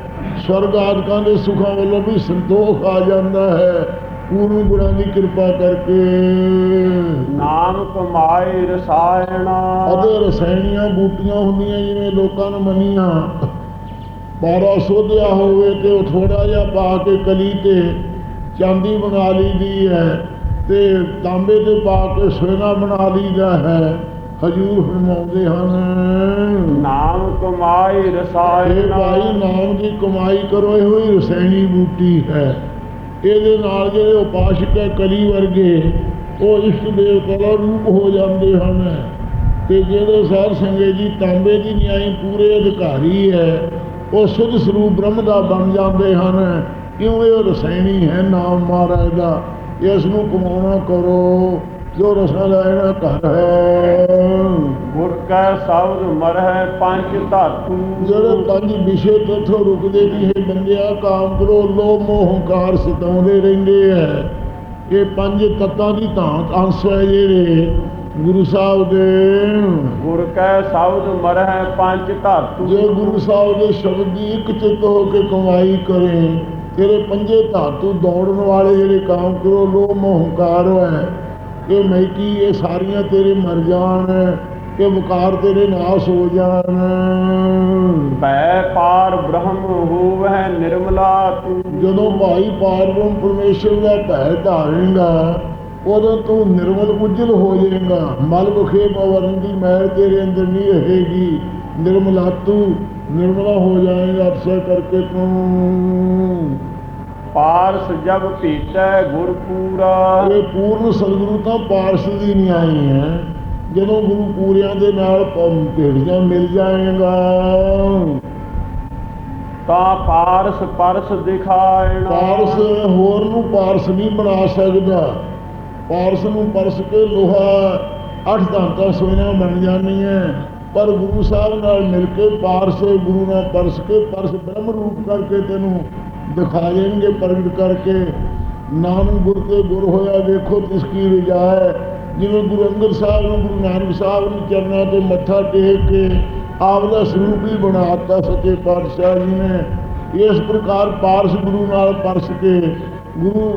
ਸਵਰਗ ਆਦਿਕਾਂ ਦੇ ਸੁਖਾਂ ਵੱਲੋਂ ਵੀ ਸੰਤੋਖ ਆ ਜਾਂਦਾ ਹੈ। ਪੂਰਨ ਗੁਰਾਂ ਦੀ ਕਿਰਪਾ ਕਰਕੇ। ਨਾਮ ਕਮਾਏ ਰਸਾਇਣਾ। ਅਤੇ ਰਸਾਇਣੀਆਂ ਬੂਟੀਆਂ ਹੁੰਦੀਆਂ ਜਿਵੇਂ ਲੋਕਾਂ ਨੇ ਮੰਨੀਆਂ ਬਾਰਾ ਸੋਧਿਆ ਹੋਵੇ ਤੇ ਉਹ ਥੋੜਾ ਜਿਹਾ ਪਾ ਕੇ ਕਲੀ ਤੇ ਚਾਂਦੀ ਬਣਾ ਲਈਦੀ ਹੈ ਤੇ ਤਾਂਬੇ ਤੇ ਪਾ ਕੇ ਸੋਨਾ ਬਣਾ ਲਈਦਾ ਹੈ। ਹਜੂਰ ਫਰਮਾਉਂਦੇ ਹਨ ਨਾਮ ਇਹ ਰਸਾਇਣਾ ਭਾਈ ਨਾਮ ਦੀ ਕਮਾਈ ਕਰੋ ਇਹ ਹੋਈ ਰਸੈਣੀ ਬੂਟੀ ਹੈ। ਇਹਦੇ ਨਾਲ ਜਿਹੜੇ ਉਪਾਸ਼ਕ ਹੈ ਕਲੀ ਵਰਗੇ ਉਹ ਇਸ਼ਟ ਦੇਵਤਾ ਰੂਪ ਹੋ ਜਾਂਦੇ ਹਨ। ਤੇ ਜਿਹੜੇ ਸਾਧ ਸੰਗਤ ਜੀ ਤਾਂਬੇ ਦੀ ਨਿਆਈ ਪੂਰੇ ਅਧਿਕਾਰੀ ਹੈ ਉਹ ਸੁਧ ਸਰੂਪ ਬ੍ਰਹਮ ਦਾ ਬਣ ਜਾਂਦੇ ਹਨ। ਕਿਉਂ ਇਹ ਰਸੈਣੀ ਹੈ ਨਾਮ ਮਹਾਰਾਜ ਦਾ? ਇਸ ਨੂੰ ਕਮਾਉਣਾ ਕਰੋ ਜੋ ਰਸਨਾ ਲੈਣਾ ਘਰ ਹੈ। ਗੁਰ ਕੈ ਸ਼ਬਦ ਮਰਹਿ ਪੰਜ ਧਾਤੂ। ਜਿਹੜੇ ਪੰਜ ਵਿਸ਼ੇ ਤਥੋਂ ਰੁਕਦੇ ਨਹੀਂ ਹੈ ਬੰਦਿਆ ਕਾਮ ਕਰੋ ਲੋਭ ਮੋਹ ਹੰਕਾਰ ਸਤਾਉਂਦੇ ਰਹਿੰਦੇ ਹੈ ਇਹ ਪੰਜ ਤੱਤਾਂ ਦੀ ਧਾਤ ਅੰਸ਼ ਹੈ ਜਿਹੜੇ। ਗੁਰੂ ਸਾਹਿਬ ਦੇ। ਗੁਰ ਕੈ ਸ਼ਬਦ ਮਰਹਿ ਪੰਜ ਧਾਤੂ। ਜੇ ਗੁਰੂ ਸਾਹਿਬ ਦੇ ਸ਼ਬਦ ਦੀ ਇੱਕ ਚਿੱਤ ਹੋ ਕੇ ਕਮਾਈ ਕਰੇ ਤੇਰੇ ਪੰਜੇ ਧਾਤੂ ਦੌੜਨ ਵਾਲੇ ਜਿਹੜੇ ਕਾਮ ਕਰੋ ਲੋਭ ਮੋਹ ਹੰਕਾਰ ਹੈ। ਇਹ ਮੈਕੀ ਇਹ ਸਾਰੀਆਂ ਤੇਰੇ ਮਰ ਜਾਣ ਇਹ ਵਿਕਾਰ ਤੇਰੇ ਨਾਸ ਹੋ ਜਾਣ। ਭੈ ਪਾਰ ਬ੍ਰਹਮ ਹੋਵੈ ਨਿਰਮਲਾ ਤੂੰ। ਜਦੋਂ ਭਾਈ ਪਾਰਬ੍ਰਹਮ ਪਰਮੇਸ਼ਰ ਦਾ ਭੈ ਧਾਰੇਗਾ ਉਦੋਂ ਤੂੰ ਨਿਰਮਲ ਉਜਲ ਹੋ ਜਾਏਗਾ। ਮਲ ਬਖੇਪ ਅਵਰਨ ਦੀ ਮੈਲ ਤੇਰੇ ਅੰਦਰ ਨਹੀਂ ਰਹੇਗੀ। ਨਿਰਮਲਾ ਤੂੰ ਨਿਰਮਲਾ ਹੋ ਜਾਏਗਾ ਅਫਸਰ ਕਰਕੇ ਤੂੰ। ਪਾਰਸ ਜਬ ਭੇਟੈ ਗੁਰ ਪੂਰਾ। ਇਹ ਪੂਰਨ ਸਤਿਗੁਰੂ ਤਾਂ ਪਾਰਸ ਦੀ ਨਹੀਂ ਆਈ ਹੈ। ਜਦੋਂ ਗੁਰੂ ਪੂਰਿਆਂ ਦੇ ਨਾਲ ਭੇੜੀਆਂ ਮਿਲ ਜਾਏਗਾ। ਤਾਂ ਪਾਰਸ ਪਰਸ ਦਿਖਾਇਣਾ। ਪਾਰਸ ਹੋਰ ਨੂੰ ਪਾਰਸ ਨਹੀਂ ਬਣਾ ਸਕਦਾ। ਪਾਰਸ ਨੂੰ ਪਰਸ ਕੇ ਲੋਹਾ ਅੱਠ ਧਾਤਾਂ ਸੋਨਾ ਬਣ ਜਾਂਦੀਆਂ। ਪਰ ਗੁਰੂ ਸਾਹਿਬ ਨਾਲ ਮਿਲ ਕੇ ਪਾਰਸ ਗੁਰੂ ਨਾਲ ਪਰਸ ਕੇ ਪਰਸ ਬ੍ਰਹਮ ਰੂਪ ਕਰਕੇ ਤੈਨੂੰ ਦਿਖਾ ਦੇਣਗੇ ਪ੍ਰਗਟ ਕਰਕੇ। ਨਾਨਕ ਗੁਰ ਤੇ ਗੁਰ ਹੋਇਆ ਵੇਖੋ ਤਿਸ ਕੀ ਹੈ ਜਿਵੇਂ ਗੁਰੂ ਅੰਗਦ ਸਾਹਿਬ ਨੂੰ ਗੁਰੂ ਨਾਨਕ ਸਾਹਿਬ ਨੂੰ ਚਰਨਾਂ ਤੇ ਮੱਥਾ ਟੇਕ ਕੇ ਆਪ ਦਾ ਸਰੂਪ ਹੀ ਬਣਾਤਾ ਸੱਚੇ ਪਾਤਸ਼ਾਹ ਜੀ ਨੇ। ਇਸ ਪ੍ਰਕਾਰ ਪਾਰਸ ਗੁਰੂ ਨਾਲ ਪਰਸ ਕੇ ਗੁਰੂ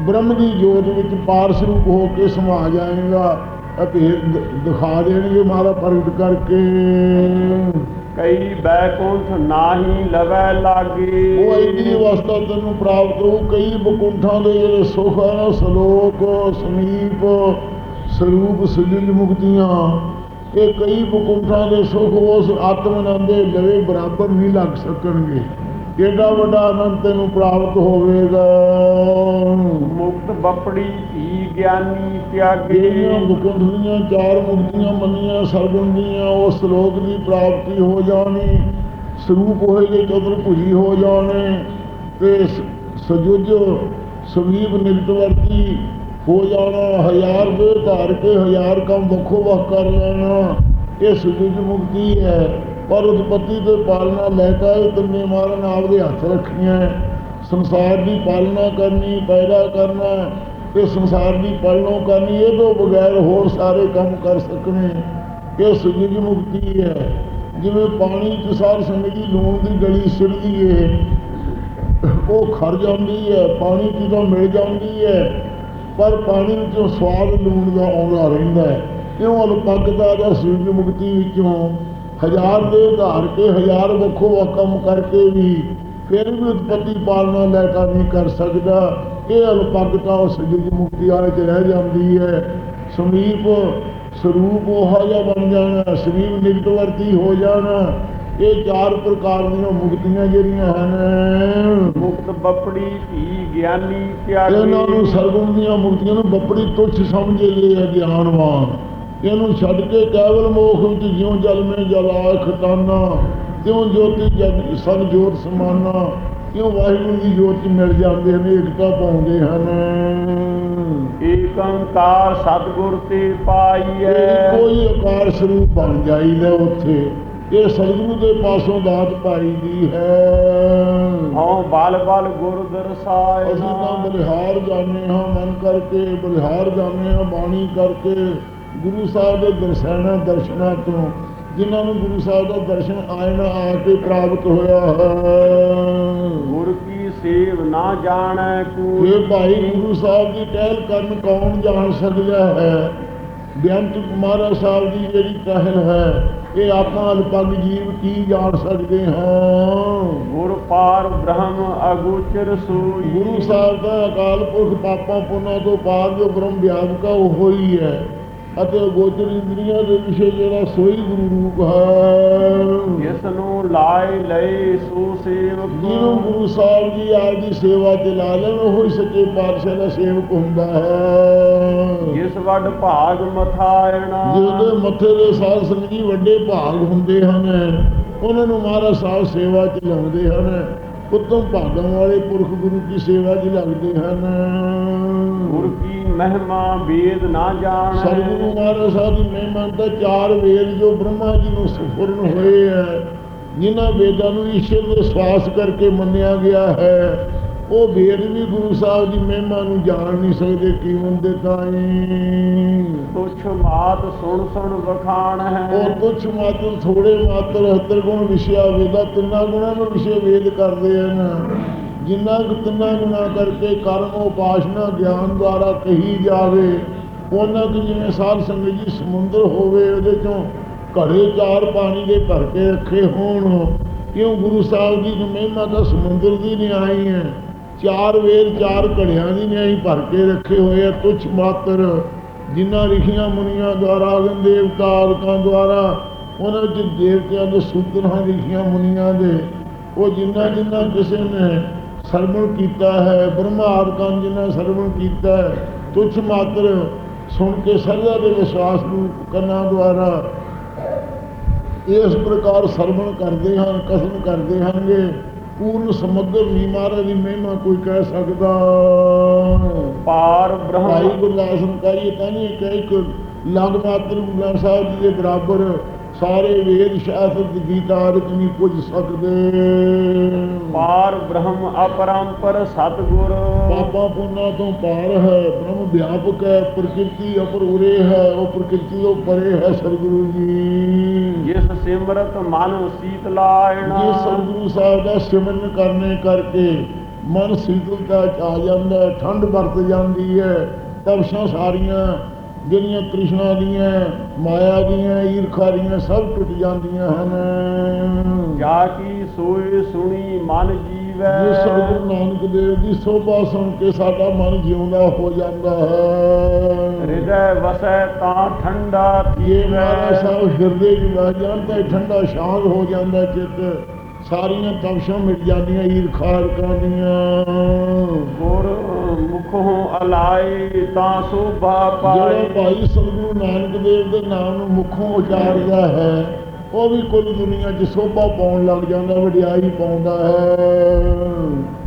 ਬ੍ਰਹਮ ਦੀ ਜੋਤ ਵਿੱਚ ਪਾਰਸ ਰੂਪ ਹੋ ਕੇ ਸਮਾ ਜਾਏਗਾ ਅਤੇ ਦਿਖਾ ਦੇਣਗੇ ਮਾਰਾ ਪ੍ਰਗਟ ਕਰਕੇ। ਕਈ ਬੈਕੁੰਠ ਨਾਹੀ ਲਵੈ ਲਾਗੇ। ਉਹ ਐਡੀ ਅਵਸਥਾ ਤੈਨੂੰ ਪ੍ਰਾਪਤ ਹੋ ਕਈ ਬਕੁੰਠਾਂ ਦੇ ਜਿਹੜੇ ਸੁਖ ਹਨ ਸਲੋਕ ਸਮੀਪ ਸਰੂਪ ਸਜਿਲ ਮੁਕਤੀਆਂ ਇਹ ਕਈ ਬਕੁੰਠਾਂ ਦੇ ਸੁਖ ਉਸ ਆਤਮ ਦੇ ਲਵੇ ਬਰਾਬਰ ਨਹੀਂ ਲੱਗ ਸਕਣਗੇ। ਏਡਾ ਵੱਡਾ ਆਨੰਦ ਤੈਨੂੰ ਪ੍ਰਾਪਤ ਹੋਵੇਗਾ। ਮੁਕਤ ਬਪੜੀ ਧੀ ਗਿਆਨੀ ਤਿਆਗੇ। ਜਿਹੜੀਆਂ ਮੁਕੁੰਦ ਦੀਆਂ ਚਾਰ ਮੁਕਤੀਆਂ ਮੰਨੀਆਂ ਸਰਗੁਣ ਦੀਆਂ ਉਹ ਸ਼ਲੋਕ ਦੀ ਪ੍ਰਾਪਤੀ ਹੋ ਜਾਣੀ ਸਰੂਪ ਹੋਏਗੇ ਚਤੁਰ ਭੁਜੀ ਹੋ ਜਾਣੇ ਤੇ ਸਜੁਜ ਸਮੀਪ ਨਿਕਟਵਰਤੀ ਹੋ ਜਾਣਾ ਹਜ਼ਾਰ ਵੇ ਧਾਰ ਕੇ ਹਜ਼ਾਰ ਕੰਮ ਵੱਖੋ ਵੱਖ ਕਰ ਲੈਣਾ ਇਹ ਸਜੁਜ ਮੁਕਤੀ ਹੈ। ਪਰ ਉਤਪਤੀ ਤੇ ਪਾਲਣਾ ਲੈ ਕੇ ਆਏ, ਤੰਨੇ ਮਾਰਨ ਆਪਦੇ ਹੱਥ ਰੱਖੀਆਂ ਸੰਸਾਰ ਦੀ ਪਾਲਣਾ ਕਰਨੀ, ਪੈਦਾ ਕਰਨਾ ਇਹ ਸੰਸਾਰ ਦੀ ਪਾਲਣਾ ਕਰਨੀ, ਇਹ ਤੋਂ ਬਗੈਰ ਹੋਰ ਸਾਰੇ ਕੰਮ ਕਰ ਸਕਣੇ ਇਹ ਸੁਜੀਜ ਮੁਕਤੀ ਹੈ ਜਿਵੇਂ ਪਾਣੀ ਚ ਸਾਰ ਸੰਗਤ ਲੂਣ ਦੀ ਗਲੀ ਸਿਰਦੀ ਹੈ ਉਹ ਖੜ ਜਾਂਦੀ ਹੈ ਪਾਣੀ ਚ ਤਾਂ ਮਿਲ ਜਾਂਦੀ ਹੈ ਪਰ ਪਾਣੀ ਵਿੱਚੋਂ ਸਵਾਦ ਲੂਣ ਦਾ ਆਉਂਦਾ ਰਹਿੰਦਾ ਹੈ ਕਿਉਂ ਅਲਪਗਤਾ ਦਾ ਸੁਜੀਜ ਮੁਕਤੀ ਵਿੱਚੋਂ? ਹਜ਼ਾਰ ਦੇ ਧਾਰ ਕੇ ਹਜ਼ਾਰ ਵੱਖੋ ਵੱਖ ਕੰਮ ਕਰਕੇ ਵੀ ਫਿਰ ਵੀ ਉਤਪਤੀ ਪਾਲਣਾ ਲੈ ਕੇ ਨਹੀਂ ਕਰ ਸਕਦਾ। ਇਹ ਅਲਪਗਤਾ ਉਸ ਸੁਜੀਜ ਮੁਕਤੀ ਵਾਲੇ ਚ ਰਹਿ ਜਾਂਦੀ ਹੈ। ਸਮੀਪ ਸਰੂਪ ਉਹ ਜਿਹਾ ਬਣ ਜਾਣਾ ਸਰੀਰ ਨਿਕਟਵਰਤੀ ਹੋ ਜਾਣਾ। ਇਹ ਚਾਰ ਪ੍ਰਕਾਰ ਦੀਆਂ ਮੁਕਤੀਆਂ ਜਿਹੜੀਆਂ ਹਨ। ਮੁਕਤ ਬੱਪੜੀ ਧੀ ਗਿਆਨੀ ਇਹਨਾਂ ਨੂੰ ਤਿਆਗੀ ਸਰਗੁਣ ਦੀਆਂ ਮੁਕਤੀਆਂ ਨੂੰ ਬੱਪੜੀ ਤੁੱਛ ਸਮਝੇ ਲਏ ਹੈ ਗਿਆਨਵਾਨ। ਇਹਨੂੰ ਛੱਡ ਕੇ ਕੇਵਲ ਮੋਖ ਵਿੱਚ ਜਿਉਂ ਜਲ ਮੇ ਜਲਾ ਖਟਾਨਾ ਤਿਉਂ ਜੋਤੀ ਜਗ ਸਭ ਜੋਤ ਸਮਾਨਾ ਕਿਉਂ ਵਾਹਿਗੁਰੂ ਦੀ ਜੋਤ ਚ ਮਿਲ ਜਾਂਦੇ ਨੇ ਏਕਤਾ ਪਾਉਂਦੇ ਹਨ। ਏਕ ਓੰਕਾਰ ਸਤਿਗੁਰ ਤੇ ਪਾਈਐ। ਕੋਈ ਆਕਾਰ ਸਰੂਪ ਬਣ ਜਾਈਦਾ ਉੱਥੇ ਇਹ ਸਤਿਗੁਰੂ ਦੇ ਪਾਸੋਂ ਦਾਤ ਪਾਈ ਦੀ ਹੈ। ਹਉ ਬਲ ਬਲ ਗੁਰ ਅਸੀਂ ਤਾਂ ਬਲਿਹਾਰ ਜਾਣੇ ਹਾਂ ਮਨ ਕਰਕੇ ਬਲਿਹਾਰ ਜਾਣੇ ਹਾਂ ਬਾਣੀ ਕਰਕੇ। ਗੁਰੂ ਸਾਹਿਬ ਦੇ ਦਰਸ਼ਨਾਂ ਦਰਸ਼ਨਾਂ ਤੋਂ ਜਿਨ੍ਹਾਂ ਨੂੰ ਗੁਰੂ ਸਾਹਿਬ ਦਾ ਦਰਸ਼ਨ ਆਇਨਾ ਆ ਕੇ ਪ੍ਰਾਪਤ ਹੋਇਆ ਹੈ। ਗੁਰ ਕੀ ਸੇਵ ਨਾ ਜਾਣੈ ਕੋ ਇਹ ਭਾਈ ਗੁਰੂ ਸਾਹਿਬ ਦੀ ਟਹਿਲ ਕਰਨ ਕੌਣ ਜਾਣ ਸਕਦਾ ਹੈ? ਬੇਅੰਤ ਕੁਮਾਰਾ ਸਾਹਿਬ ਦੀ ਜਿਹੜੀ ਟਹਿਲ ਹੈ ਇਹ ਆਪਾਂ ਅਲਪਗ ਜੀਵ ਕੀ ਜਾਣ ਸਕਦੇ ਹਾਂ? ਗੁਰ ਪਾਰ ਬ੍ਰਹਮ ਅਗੋਚਰ ਸੋਈ। ਗੁਰੂ ਸਾਹਿਬ ਦਾ ਅਕਾਲ ਪੁਰਖ ਪਾਪਾਂ ਪੁੰਨਾਂ ਤੋਂ ਪਾਰ ਜੋ ਬ੍ਰਹਮ ਵਿਆਪਕਾ ਉਹ ਹੀ ਹੈ। ਅਤੇ ਗੋਚਰ ਇੰਦਰੀਆਂ ਦੇ ਵਿਸ਼ੇ ਜਿਹੜਾ ਸੋਈ ਗੁਰੂ ਰੂਪ ਹੈ। ਜਿਸ ਨੂੰ ਲਾਇ ਲਏ ਸੋ ਸੇਵਕ ਜਿਹਨੂੰ ਗੁਰੂ ਸਾਹਿਬ ਜੀ ਆਪ ਦੀ ਸੇਵਾ ਤੇ ਲਾ ਲੈਣ ਉਹ ਹੀ ਸੱਚੇ ਪਾਤਸ਼ਾਹ ਦਾ ਸੇਵਕ ਹੁੰਦਾ ਹੈ। ਜਿਸ ਵੱਡ ਭਾਗ ਮਥਾਇਣਾ ਜਿਹਦੇ ਮੱਥੇ ਦੇ ਸਾਧ ਸੰਗਤ ਜੀ ਵੱਡੇ ਭਾਗ ਹੁੰਦੇ ਹਨ। ਉਹਨਾਂ ਨੂੰ ਮਹਾਰਾਜ ਸਾਹਿਬ ਸੇਵਾ ਚ ਲਾਉਂਦੇ ਹਨ। ਉੱਤਮ ਭਾਗਾਂ ਵਾਲੇ ਪੁਰਖ ਗੁਰੂ ਦੀ ਸੇਵਾ 'ਚ ਲੱਗਦੇ ਹਨ। ਗੁਰ ਕੀ ਮਹਿਮਾ ਵੇਦ ਨਾ ਜਾਣੈ। ਸਤਿਗੁਰੂ ਮਹਾਰਾਜ ਸਾਹਿਬ ਦੀ ਮਹਿਮਾ ਤਾਂ ਚਾਰ ਵੇਦ ਜੋ ਬ੍ਰਹਮਾ ਜੀ ਨੂੰ ਸੁਫਰਨ ਹੋਏ ਹੈ ਜਿਨ੍ਹਾਂ ਵੇਦਾਂ ਨੂੰ ਈਸ਼ਵਰ ਦੇ ਸਵਾਸ ਕਰਕੇ ਮੰਨਿਆ ਗਿਆ ਹੈ ਉਹ ਵੇਦ ਵੀ ਗੁਰੂ ਸਾਹਿਬ ਦੀ ਮਹਿਮਾ ਨੂੰ ਜਾਣ ਨਹੀਂ ਸਕਦੇ ਕਿਵੇਂ ਦੇ ਤਾਈਂ? ਤੁਛ ਮਾਤ ਸੁਣ ਸੁਣ ਵਖਾਣ। ਹੈ ਉਹ ਤੁਛ ਮਾਤਰ ਥੋੜੇ ਮਾਤਰ ਹੱਤਰ ਗੁਣ ਵਿਸ਼ਿਆ ਵੇਦਾ ਤਿੰਨਾਂ ਗੁਣਾਂ ਨੂੰ ਵਿਸ਼ੇ ਵੇਦ ਕਰਦੇ ਹਨ। ਜਿੰਨਾ ਕੁ ਤਿੰਨਾਂ ਗੁਣਾਂ ਕਰਕੇ ਕਰਮ, ਉਪਾਸ਼ਨਾ, ਗਿਆਨ ਦੁਆਰਾ ਕਹੀ ਜਾਵੇ, ਉਹਨਾਂ ਕੁ ਜਿਵੇਂ ਸਾਧ ਸੰਗਤ ਜੀ ਸਮੁੰਦਰ ਹੋਵੇ, ਉਹਦੇ ਚੋਂ ਘੜੇ ਚਾਰ ਪਾਣੀ ਦੇ ਭਰ ਕੇ ਰੱਖੇ ਹੋਣ, ਕਿਉਂ ਗੁਰੂ ਸਾਹਿਬ ਦੀ ਜੋ ਮਹਿਮਾ ਤਾਂ ਸਮੁੰਦਰ ਦੀ ਨਹੀਂ ਆਈ ਹੈ? ਚਾਰ ਵੇਰ ਚਾਰ ਘੜਿਆਂ ਦੀ ਨਿਆਈ ਭਰ ਕੇ ਰੱਖੇ ਹੋਏ ਆ ਤੁਛ ਮਾਤਰ, ਜਿਨ੍ਹਾਂ ਰਿਸ਼ੀਆਂ ਮੁਨੀਆਂ ਦੁਆਰਾ ਅਗਨ ਦੇਵਤਾ ਆਦਿਕਾਂ ਦੁਆਰਾ, ਉਹਨਾਂ ਵਿੱਚ ਦੇਵਤਿਆਂ ਦੇ ਸੂਤਰ ਹਨ ਰਿਸ਼ੀਆਂ ਮੁਨੀਆਂ ਦੇ, ਉਹ ਜਿੰਨਾ ਜਿੰਨਾ ਕਿਸੇ ਨੇ ਸਰਵਣ ਕੀਤਾ ਹੈ ਬ੍ਰਹਮਾ ਆਦਿਕਾਂ ਨੇ ਜਿਨ੍ਹਾਂ ਸਰਵਣ ਕੀਤਾ ਹੈ। ਤੁਛ ਮਾਤਰ ਸੁਣ ਕੇ ਸਰਦਾ ਦੇ ਵਿਸ਼ਵਾਸ ਨੂੰ ਕੰਨਾਂ ਦੁਆਰਾ ਇਸ ਪ੍ਰਕਾਰ ਸਰਵਣ ਕਰਦੇ ਹਨ ਕਸਮ ਕਰਦੇ ਹਨਗੇ। ਪੂਰਨ ਸਮੁੰਦਰ ਨਹੀਂ ਮਹਾਰਾਜ ਦੀ ਮਹਿਮਾ ਕੋਈ ਕਹਿ ਸਕਦਾ। ਪਾਰ ਭਾਈ ਬ੍ਰਹਮ ਗੁਰਦਾਸ ਕਾਰੀ ਤਾਂ ਨਹੀਂ ਕਿ ਇੱਕ ਲੰਗ ਮਾਤਰ ਗੁਰੂ ਸਾਹਿਬ ਜੀ ਦੇ ਬਰਾਬਰ ਸਾਰੇ ਵੇਦ ਸ਼ਾਸਤਰ ਗੀਤਾ ਆਦਿਕ ਨਹੀਂ ਪੁੱਜ ਸਕਦੇ। ਪਾਰ ਬ੍ਰਹਮ ਅਪਰੰਪਰ ਸਤਗੁਰ। ਪਾਪਾਂ ਪੁੰਨਾਂ ਤੋਂ ਪਾਰ ਹੈ ਬ੍ਰਹਮ ਵਿਆਪਕ ਹੈ ਪ੍ਰਕਿਰਤੀ ਅਪਰ ਉਰੇ ਹੈ ਉਹ ਪ੍ਰਕਿਰਤੀ ਤੋਂ ਪਰੇ ਹੈ ਸਤਿਗੁਰੂ ਜੀ। ਜਿਸ ਸਿਮਰਤ ਮਨ ਸੀਤ ਲਾਇਣਾ। ਜੇ ਸਤਿਗੁਰੂ ਸਾਹਿਬ ਦਾ ਸਿਮਰਨ ਕਰਨੇ ਕਰਕੇ ਮਨ ਸੀਤਲਤਾ ਚ ਆ ਜਾਂਦਾ ਠੰਡ ਵਰਤ ਜਾਂਦੀ ਹੈ ਤਪਸ਼ਾਂ ਸਾਰੀਆਂ ਜਿਹੜੀਆਂ ਤ੍ਰਿਸ਼ਨਾ ਦੀਆਂ ਮਾਇਆ ਦੀਆਂ ਈਰਖਾ ਦੀਆਂ ਸਭ ਟੁੱਟ ਜਾਂਦੀਆਂ ਹਨ। ਜਾ ਕੀ ਸੋਏ ਸੁਣੀ ਮਨ ਜੀਵੈ। ਜੇ ਸਤਿਗੁਰੂ ਨਾਨਕ ਦੇਵ ਦੀ ਸੋਭਾ ਸੁਣ ਕੇ ਸਾਡਾ ਮਨ ਜਿਉਂਦਾ ਹੋ ਜਾਂਦਾ ਹੈ। ਹਿਰਦੈ ਵਸੈ ਤਾਂ ਠੰਡਾ ਮਹਾਰਾਜ ਸਾਹਿਬ ਹਿਰਦੇ ਚ ਵਸ ਤਾਂ ਠੰਡਾ ਸ਼ਾਂਤ ਹੋ ਜਾਂਦਾ ਚਿੱਤ। ਸਾਰੀਆਂ ਤਪਸ਼ਾਂ ਮਿਟ ਜਾਂਦੀਆਂ ਈਰਖਾ ਦੀਆਂ ਗੁਰ ਮੁਖੋਂ ਅਲਾਈ ਤਾਂ ਸੋਭਾ ਜਿਹੜਾ ਭਾਈ ਸਤਿਗੁਰੂ ਨਾਨਕ ਦੇਵ ਦੇ ਨਾਮ ਨੂੰ ਮੁਖੋਂ ਉਚਾਰਦਾ ਹੈ, ਉਹ ਵੀ ਕੁੱਲ ਦੁਨੀਆ 'ਚ ਸੋਭਾ ਪਾਉਣ ਲੱਗ ਜਾਂਦਾ, ਵਡਿਆਈ ਪਾਉਂਦਾ ਹੈ।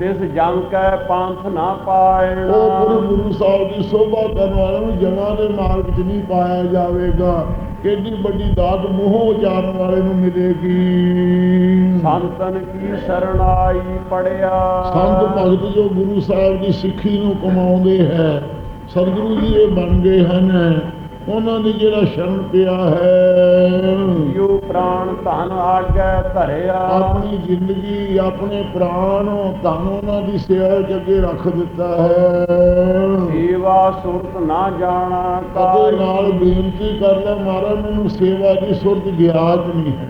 ਤਿਸ ਜਮ ਕੈ ਪੰਥ ਨਾ ਪਾਇਣਾ। ਉਹ ਗੁਰੂ ਗੁਰੂ ਸਾਹਿਬ ਦੀ ਸੋਭਾ ਕਰਨ ਵਾਲੇ ਨੂੰ ਜਮਾਂ ਦੇ ਮਾਰਗ 'ਚ ਨਹੀਂ ਪਾਇਆ ਜਾਵੇਗਾ ਕਿੰਨੀ ਵੱਡੀ ਦਾਤ ਮੂੰਹੋਂ ਉਚਾਰਨ ਵਾਲੇ ਨੂੰ ਮਿਲੇਗੀ। ਸੰਤਨ ਕੀ ਸਰਣਾਈ ਪੜਿਆ। ਸੰਤ ਭਗਤ ਜੋ ਗੁਰੂ ਸਾਹਿਬ ਦੀ ਸਿੱਖੀ ਨੂੰ ਕਮਾਉਂਦੇ ਹੈ ਸਤਿਗੁਰੂ ਜੀ ਇਹ ਬਣ ਗਏ ਹਨ। ਉਹਨਾਂ ਦੀ ਜਿਹੜਾ ਸ਼ਰਨ ਪਿਆ ਹੈ। ਯੋ ਪ੍ਰਾਣ ਧਨ ਆਗੈ ਧਰਿਆ। ਆਪਣੀ ਜ਼ਿੰਦਗੀ ਆਪਣੇ ਪ੍ਰਾਣ ਧਨ ਉਹਨਾਂ ਦੀ ਸੇਵਾ 'ਚ ਅੱਗੇ ਰੱਖ ਦਿੱਤਾ ਹੈ। ਸੇਵਾ ਸੁਰਤ ਨਾ ਜਾਣਾ ਕਦੇ ਨਾਲ ਬੇਨਤੀ ਕਰ ਲੈ ਮਹਾਰਾਜ ਮੈਨੂੰ ਸੇਵਾ ਦੀ ਸੁਰਤ ਗਿਆਤ ਨਹੀਂ ਹੈ।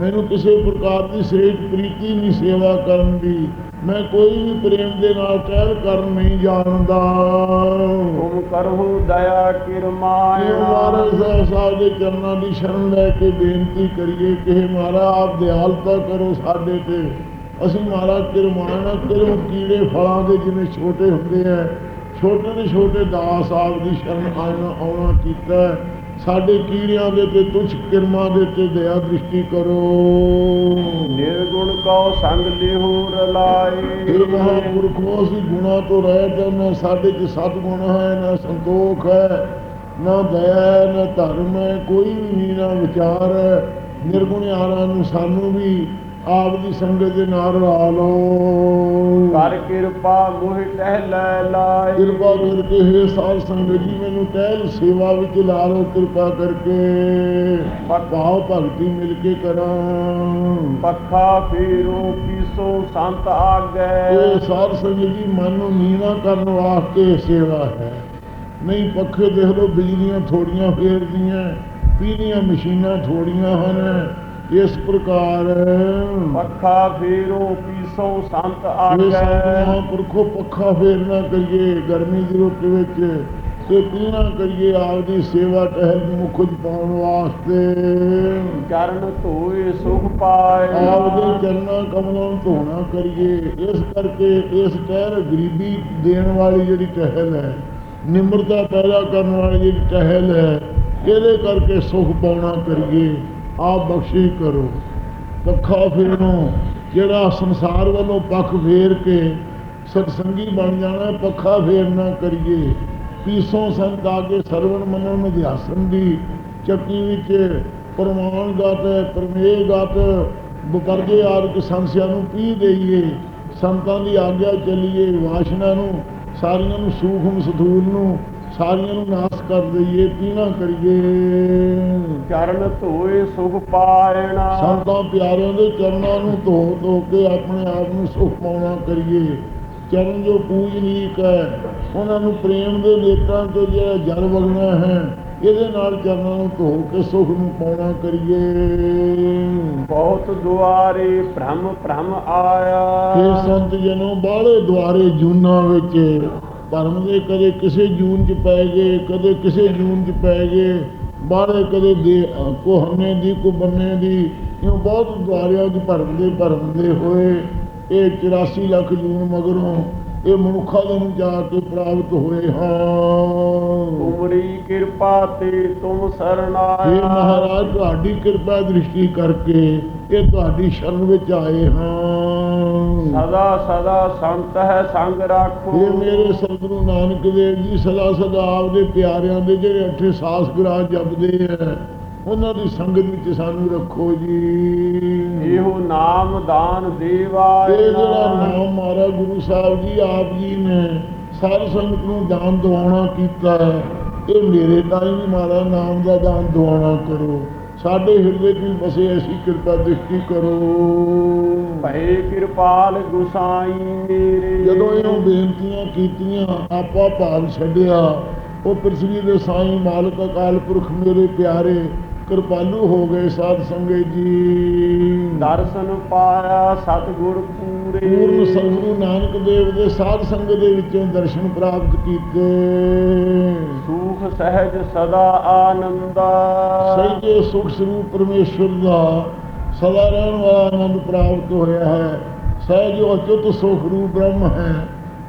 ਮੈਨੂੰ ਕਿਸੇ ਪ੍ਰਕਾਰ ਦੀ ਸ੍ਰੇਸ਼ਟ ਪ੍ਰੀਤੀ ਨਹੀਂ ਸੇਵਾ ਕਰਨ ਦੀ। ਮੈਂ ਕੋਈ ਵੀ ਪ੍ਰੇਮ ਦੇ ਨਾਲ ਟਹਿਲ ਕਰਨ ਨਹੀਂ ਜਾਣਦਾ। ਤੁਮ ਕਰਹੁ ਦਇਆ ਇਹ ਕਿਰਮਾਇਣਾ ਮਹਾਰਾਜ ਸਾਹਿਬ ਦੇ ਚਰਨਾਂ ਦੀ ਸ਼ਰਨ ਲੈ ਕੇ ਬੇਨਤੀ ਕਰੀਏ ਕਿ ਹੇ ਮਹਾਰਾਜ ਆਪ ਦਿਆਲਤਾ ਕਰੋ ਸਾਡੇ ਤੇ। ਅਸੀਂ ਮਹਾਰਾਜ ਕਿਰਮਾਣਾ ਕਰੋ ਕੀੜੇ ਫਲਾਂ ਦੇ ਜਿਵੇਂ ਛੋਟੇ ਹੁੰਦੇ ਆ ਛੋਟੇ ਦੇ ਛੋਟੇ ਦਾਸ ਆਪ ਦੀ ਸ਼ਰਨ ਆਉਣਾ ਆਉਣਾ ਕੀਤਾ। ਸਾਡੇ ਕੀੜਿਆਂ ਦੇ ਤੇ ਤੁਛ ਕਿਰਮਾਂ ਦੇ ਤੇ ਦਇਆ ਦ੍ਰਿਸ਼ਟੀ ਕਰੋ। ਨਿਰਗੁਣ ਕਉ ਸੰਗ ਲਿਹੁ ਰਲਾਈ ਇਹ ਮਹਾਂਪੁਰਖੋਂ ਅਸੀਂ ਗੁਣਾ ਤੋਂ ਰਹਿਤ ਨਾ ਸਾਡੇ ਚ ਸਤਗੁਣ ਹੈ ਨਾ ਸੰਤੋਖ ਹੈ ਨਾ ਦਇਆ ਨਾ ਧਰਮ ਹੈ ਕੋਈ ਵੀ ਨਾ ਵਿਚਾਰ ਹੈ। ਨਿਰਗੁਣਿਆਰਾਂ ਨੂੰ ਸਾਨੂੰ ਵੀ ਆਪ ਦੀ ਸੰਗਤ ਦੇ ਨਾਲ ਰਲਾ ਲਓ। ਕਰ ਕਿਰਪਾ ਮੋਹਿ ਟਹਿਲੈ ਲਾਈ ਕਿਰਪਾ ਕਰਕੇ ਹੇ ਸਾਧ ਸੰਗਤ ਜੀ ਮੈਨੂੰ ਟਹਿਲ ਸੇਵਾ ਵਿੱਚ ਲਾ ਲਓ ਕਿਰਪਾ ਕਰਕੇ। ਭਾਵ ਭਗਤੀ ਮਿਲ ਕੇ ਕਰਾਂ। ਪੱਖਾ ਫੇਰੋ ਕੀਸੋ ਸੰਤ ਆਗੈ। ਇਹ ਸਾਧ ਸੰਗਤ ਜੀ ਮਨ ਨੂੰ ਨੀਵਾ ਕਰਨ ਵਾਸਤੇ ਸੇਵਾ ਹੈ। ਨਹੀਂ ਪੱਖੇ ਦੇਖ ਲਓ ਬਿਜਲੀਆਂ ਥੋੜੀਆਂ ਫੇਰਦੀਆਂ ਪੀਣੀਆਂ ਮਸ਼ੀਨਾਂ ਥੋੜੀਆਂ ਹਨ। ਇਸ ਪ੍ਰਕਾਰ ਪੱਖਾ ਫੇਰੋ ਕੀਸੋ ਸੰਤ ਆਗੈ ਸਾਧੂਆਂ ਪੁਰਖੋ ਪੱਖਾ ਫੇਰ ਨਾ ਕਰੀਏ ਗਰਮੀ ਦੀ ਰੁੱਤ ਵਿੱਚ ਤੇ ਪੀਣਾ ਕਰੀਏ ਆਪਦੀ ਸੇਵਾ ਟਹਿਲ ਨੂੰ ਖੁਦ ਪਾਉਣ ਵਾਸਤੇ। ਚਰਨ ਧੋਏ ਸੁਖ ਪਾਏ। ਆਪਦੇ ਚਰਨਾਂ ਕਮਲਾਂ ਧੋਣਾ ਕਰੀਏ। ਇਸ ਕਰਕੇ ਇਸ ਟਹਿਲ ਗਰੀਬੀ ਦੇਣ ਵਾਲੀ ਜਿਹੜੀ ਟਹਿਲ ਹੈ ਨਿਮਰਤਾ ਪੈਦਾ ਕਰਨ ਵਾਲੀ ਜਿਹੜੀ ਟਹਿਲ ਹੈ ਇਹਦੇ ਕਰਕੇ ਸੁਖ ਪਾਉਣਾ ਕਰੀਏ। ਆਪ ਬਖਸ਼ੀ ਕਰੋ। ਪੱਖਾ ਫੇਰੋ ਜਿਹੜਾ ਸੰਸਾਰ ਵੱਲੋਂ ਪੱਖ ਫੇਰ ਕੇ ਸਤਸੰਗੀ ਬਣ ਜਾਣਾ, ਪੱਖਾ ਫੇਰ ਨਾ ਕਰੀਏ। ਪੀਸੋਂ ਸੰਤ ਆਗੇ ਸਰਵਣ ਮਨਨ ਮਧਿਆਸਨ ਦੀ ਚੱਕੀ ਵਿੱਚ ਪ੍ਰਮਾਣ ਗਤ, ਪ੍ਰਮੇਹ ਗਤ ਬਪਰਜੇ ਆਦਿਕ ਸੰਸਿਆ ਨੂੰ ਪੀ ਦੇਈਏ। ਸੰਤਾਂ ਦੀ ਆਗਿਆ ਚੱਲੀਏ, ਵਾਸ਼ਨਾ ਨੂੰ, ਸਾਰੀਆਂ ਨੂੰ ਸੂਖਮ ਸਥੂਲ ਨੂੰ ਸਾਰੀਆਂ ਨੂੰ ਨਾਸ ਕਰ ਦਈਏ ਪੀਣਾ ਕਰੀਏ। ਚਰਨ ਧੋਏ ਸੁਖ ਪਾਇਣਾ ਸੰਤਾਂ ਪਿਆਰਿਆਂ ਦੇ ਚਰਨਾਂ ਨੂੰ ਧੋ ਧੋ ਕੇ ਆਪਣੇ ਆਪ ਨੂੰ ਸੁਖ ਪਾਉਣਾ ਕਰੀਏ। ਚਰਨ ਜੋ ਪੂਜਨੀਕ ਹੈ ਉਹਨਾਂ ਨੂੰ ਪ੍ਰੇਮ ਦੇ ਨੇਤਰਾਂ ਤੋਂ ਜਿਹੜਾ ਜਲ ਵਗਣਾ ਹੈ ਇਹਦੇ ਨਾਲ ਚਰਨਾਂ ਨੂੰ ਧੋ ਕੇ ਸੁਖ ਨੂੰ ਪਾਉਣਾ ਕਰੀਏ। ਬਹੁਤ ਦੁਆਰੇ ਭ੍ਰਮ ਭ੍ਰਮ ਇਹ ਆਇਆ ਸੰਤ ਜਨੋ ਬਾਹਲੇ ਦੁਆਰੇ ਜੂਨਾਂ ਵਿੱਚ ਧਰਮ ਦੇ ਕਦੇ ਕਿਸੇ ਜੂਨ ਚ ਪੈ ਗਏ, ਕਦੇ ਕਿਸੇ ਜੂਨ ਚ ਪੈ ਗਏ, ਬਾਹਲੇ ਕਦੇ ਦੇ ਕੋ ਹੰਨੇ ਦੀ ਕੋ ਬੰਨੇ ਦੀ ਇਹ ਬਹੁਤ ਦੁਆਰਿਆਂ ਚ ਭਰਮਦੇ ਭਰਮਦੇ ਹੋਏ, ਇਹ 84 ਲੱਖ ਜੂਨ ਮਗਰੋਂ ਇਹ ਮਨੁੱਖਾਂ ਦੇ ਨੂੰ ਜਾ ਕੇ ਪ੍ਰਾਪਤ ਹੋਏ ਹਾਂ। ਤੁਮਰੀ ਕਿਰਪਾ ਤੇ ਤੁਮ ਇਹ ਸਰਨਾਇਆ ਮਹਾਰਾਜ ਤੁਹਾਡੀ ਕਿਰਪਾ ਦ੍ਰਿਸ਼ਟੀ ਕਰਕੇ ਇਹ ਤੁਹਾਡੀ ਸ਼ਰਨ ਵਿੱਚ ਆਏ ਹਾਂ। ਸਦਾ ਸਦਾ ਸੰਤ ਹੈ ਸੰਗ ਰਾਖੋ। ਇਹ ਮੇਰੇ ਸਤਿਗੁਰੂ ਨਾਨਕ ਦੇਵ ਜੀ ਸਦਾ ਸਦਾ ਆਪਦੇ ਪਿਆਰਿਆਂ ਦੇ ਜਿਹੜੇ ਅੱਠੇ ਸਾਸ ਗ੍ਰਾਹ ਜਪਦੇ ਆ ਉਹਨਾਂ ਦੀ ਸੰਗਤ ਵਿੱਚ ਸਾਨੂੰ ਰੱਖੋ ਜੀ। ਇਹੋ ਨਾਮ ਦਾਨ ਇਹ ਦੇਵਾਇ ਜਿਹੜਾ ਨਾਮ ਮਾਰਾ ਗੁਰੂ ਸਾਹਿਬ ਜੀ ਆਪ ਜੀ ਨੇ ਸਾਰੀ ਸੰਗਤ ਨੂੰ ਦਾਨ ਦਵਾਉਣਾ ਕੀਤਾ ਹੈ ਇਹ ਮੇਰੇ ਤਾਈ ਵੀ ਮਾਰਾ ਨਾਮ ਦਾ ਦਾਨ ਦਵਾਉਣਾ ਕਰੋ। ਸਾਡੇ ਹਿਰਦੇ ਵਿੱਚ ਵਸੇ ਐਸੀ ਕਿਰਪਾ ਦ੍ਰਿਸ਼ਟੀ ਕਰੋ। ਭਏ ਕਿਰਪਾਲ ਗੁਸਾਈ ਮੇਰੇ। ਜਦੋਂ ਇਹ ਬੇਨਤੀਆਂ ਕੀਤੀਆਂ ਆਪਾ ਭਾਵ ਛੱਡਿਆ ਉਹ ਪ੍ਰਿਥਵੀ ਦੇ ਸਾਈਂ ਮਾਲਕ ਅਕਾਲ ਪੁਰਖ ਮੇਰੇ ਪਿਆਰੇ ਕਿਰਪਾਲੂ ਹੋ ਗਏ ਸਾਧ ਸੰਗਤ ਜੀ। ਦਰਸ਼ਨ ਪਾਇਆ ਸਤਿਗੁਰ ਪੂਰੇ। ਪੂਰਨ ਸਤਿਗੁਰੂ ਨਾਨਕ ਦੇਵ ਦੇ ਸਾਧ ਸੰਗਤ ਦੇ ਵਿੱਚੋਂ ਦਰਸ਼ਨ ਪ੍ਰਾਪਤ ਕੀਤੇ। ਸੁਖ ਸਹਿਜ ਸਦਾ ਆਨੰਦਾ। ਸਹਿਜੇ ਸੁਖ ਸਰੂਪ ਪਰਮੇਸ਼ਵਰ ਦਾ ਸਦਾ ਰਹਿਣ ਵਾਲਾ ਆਨੰਦ ਪ੍ਰਾਪਤ ਹੋਇਆ ਹੈ। ਸਹਿਜ ਅਚੁੱਤ ਸੁਖ ਰੂਪ ਬ੍ਰਹਮ ਹੈ।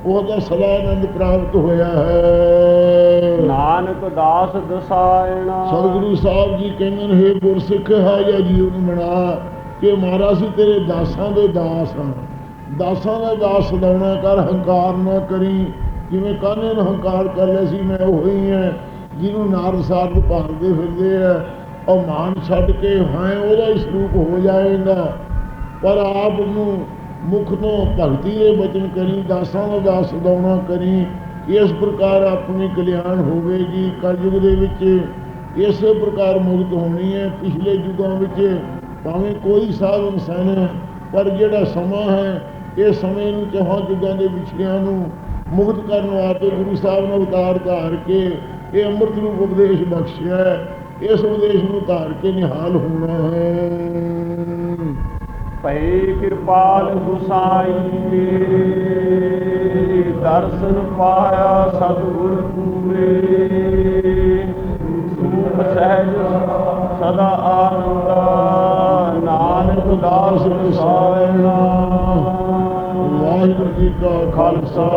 ਉਹਦਾ ਸਦਾ ਆਨੰਦ ਪ੍ਰਾਪਤ ਹੋਇਆ ਹੈ। ਨਾਨਕ ਦਾਸ ਦਸਾਇਣਾ। ਸਤਿਗੁਰੂ ਸਾਹਿਬ ਜੀ ਕਹਿੰਦੇ ਨੇ ਹੇ ਗੁਰਸਿੱਖ ਹੈ ਜਾਂ ਜੀਵਨ ਬਣਾ ਕਿ ਮਹਾਰਾਜ ਸੀ ਤੇਰੇ ਦਾਸਾਂ ਦੇ ਦਾਸ ਹਾਂ। ਦਾਸਾਂ ਦਾ ਦਾਸ ਸਦਾਉਣਾ ਕਰ ਹੰਕਾਰ ਨਾ ਕਰੀ। ਜਿਵੇਂ ਕਾਨੇ ਨੂੰ ਹੰਕਾਰ ਕਰ ਲਿਆ ਸੀ ਮੈਂ ਉਹੀ ਹਾਂ ਜਿਹਨੂੰ ਨਾਰਦ ਸਾਧ ਭਾਲਦੇ ਫਿਰਦੇ ਆ। ਉਹ ਮਾਨ ਛੱਡ ਕੇ ਹਾਂ ਉਹਦਾ ਹੀ ਸਰੂਪ ਹੋ ਜਾਏਗਾ। ਪਰ ਆਪ ਨੂੰ ਮੁਖ ਤੋਂ ਭਗਤੀ ਦੇ ਬਚਨ ਕਰੀ, ਦਾਸਾਂ ਦਾ ਦਾਸ ਸਦਾਉਣਾ ਕਰੀ, ਇਸ ਪ੍ਰਕਾਰ ਆਪਣੀ ਕਲਿਆਣ ਹੋਵੇਗੀ। ਕਲਯੁਗ ਦੇ ਵਿੱਚ ਇਸੇ ਪ੍ਰਕਾਰ ਮੁਕਤ ਹੋਣੀ ਹੈ। ਪਿਛਲੇ ਯੁੱਗਾਂ ਵਿੱਚ ਭਾਵੇਂ ਕੋਈ ਸਾਧਨ ਸਨ, ਪਰ ਜਿਹੜਾ ਸਮਾਂ ਹੈ, ਇਹ ਸਮੇਂ ਨੂੰ ਚੌਹਾਂ ਯੁੱਗਾਂ ਦੇ ਵਿਛੜਿਆਂ ਨੂੰ ਮੁਕਤ ਕਰਨ ਵਾਸਤੇ ਗੁਰੂ ਸਾਹਿਬ ਨੇ ਉਤਾਰ ਧਾਰ ਕੇ ਇਹ ਅੰਮ੍ਰਿਤ ਰੂਪ ਉਪਦੇਸ਼ ਬਖਸ਼ਿਆ ਹੈ। ਇਸ ਉਪਦੇਸ਼ ਨੂੰ ਧਾਰ ਕੇ ਨਿਹਾਲ ਹੋਣਾ ਹੈ। ਭਏ ਕਿਰਪਾਲ ਗੁਸਾਈ ਮੇਰੇ ਦਰਸ਼ਨ ਪਾਇਆ ਸਤਿਗੁਰ ਪੂਰੇ। ਸੂਖ ਸਹਿਜ ਸਦਾ ਆਨੰਦਾ ਨਾਨਕ ਦਾਸ ਵਸਾਇਣਾ ਵਾਹਿਗੁਰੂ ਜੀ ਕਾ ਖਾਲਸਾ।